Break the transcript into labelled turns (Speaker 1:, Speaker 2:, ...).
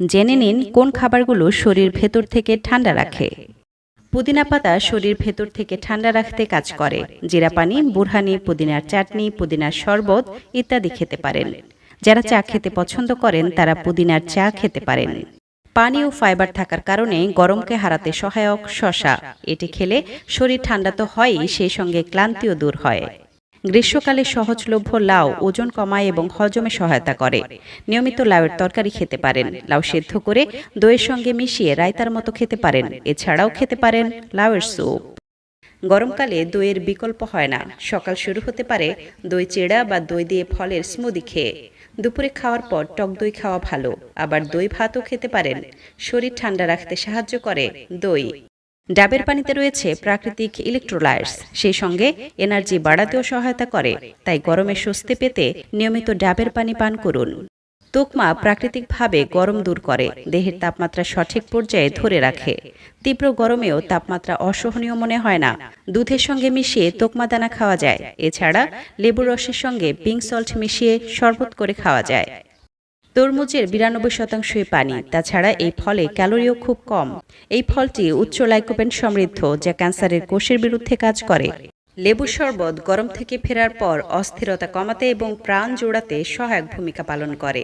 Speaker 1: জেনে নিন কোন খাবারগুলো শরীর ভেতর থেকে ঠান্ডা রাখে। পুদিনা পাতা শরীর ভেতর থেকে ঠান্ডা রাখতে কাজ করে। জিরা পানি, বুরহানি, পুদিনার চাটনি, পুদিনার শরবত ইত্যাদি খেতে পারেন। যারা চা খেতে পছন্দ করেন, তারা পুদিনার চা খেতে পারেন। পানি ও ফাইবার থাকার কারণে গরমকে হারাতে সহায়ক শশা এটি খেলে শরীর ঠান্ডা তো হয়ই, সেই সঙ্গে ক্লান্তিও দূর হয়। গ্রীষ্মকালে সহজলভ্য লাউ ওজন কমায় এবং হজমে সহায়তা করে। নিয়মিত লাউয়ের তরকারি খেতে পারেন। লাউ সেদ্ধ করে দইয়ের সঙ্গে মিশিয়ে রায়তার মতো খেতে পারেন। এছাড়াও খেতে পারেন লাউয়ের স্যুপ। গরমকালে দইয়ের বিকল্প হয় না। সকাল শুরু হতে পারে দই চেড়া বা দই দিয়ে ফলের স্মুদি খেয়ে। দুপুরে খাওয়ার পর টক দই খাওয়া ভালো। আবার দই ভাতও খেতে পারেন। শরীর ঠান্ডা রাখতে সাহায্য করে দই। ডাবের পানিতে রয়েছে প্রাকৃতিক ইলেকট্রোলাইটস সেই সঙ্গে এনার্জি বাড়াতেও সহায়তা করে, তাই গরমে স্বস্তি পেতে নিয়মিত ডাবের পানি পান করুন। তোকমা প্রাকৃতিকভাবে গরম দূর করে, দেহের তাপমাত্রা সঠিক পর্যায়ে ধরে রাখে। তীব্র গরমেও তাপমাত্রা অসহনীয় মনে হয় না। দুধের সঙ্গে মিশিয়ে তোকমা দানা খাওয়া যায়। এছাড়া লেবুর রসের সঙ্গে পিঙ্ক সল্ট মিশিয়ে শরবত করে খাওয়া যায়। তরমুজের বিরানব্বই শতাংশই পানি, তাছাড়া এই ফলে ক্যালোরিও খুব কম। এই ফলটি উচ্চ লাইকোপেন সমৃদ্ধ, যা ক্যান্সারের কোষের বিরুদ্ধে কাজ করে। লেবু শরবত গরম থেকে ফেরার পর অস্থিরতা কমাতে এবং প্রাণ জোড়াতে সহায়ক ভূমিকা পালন করে।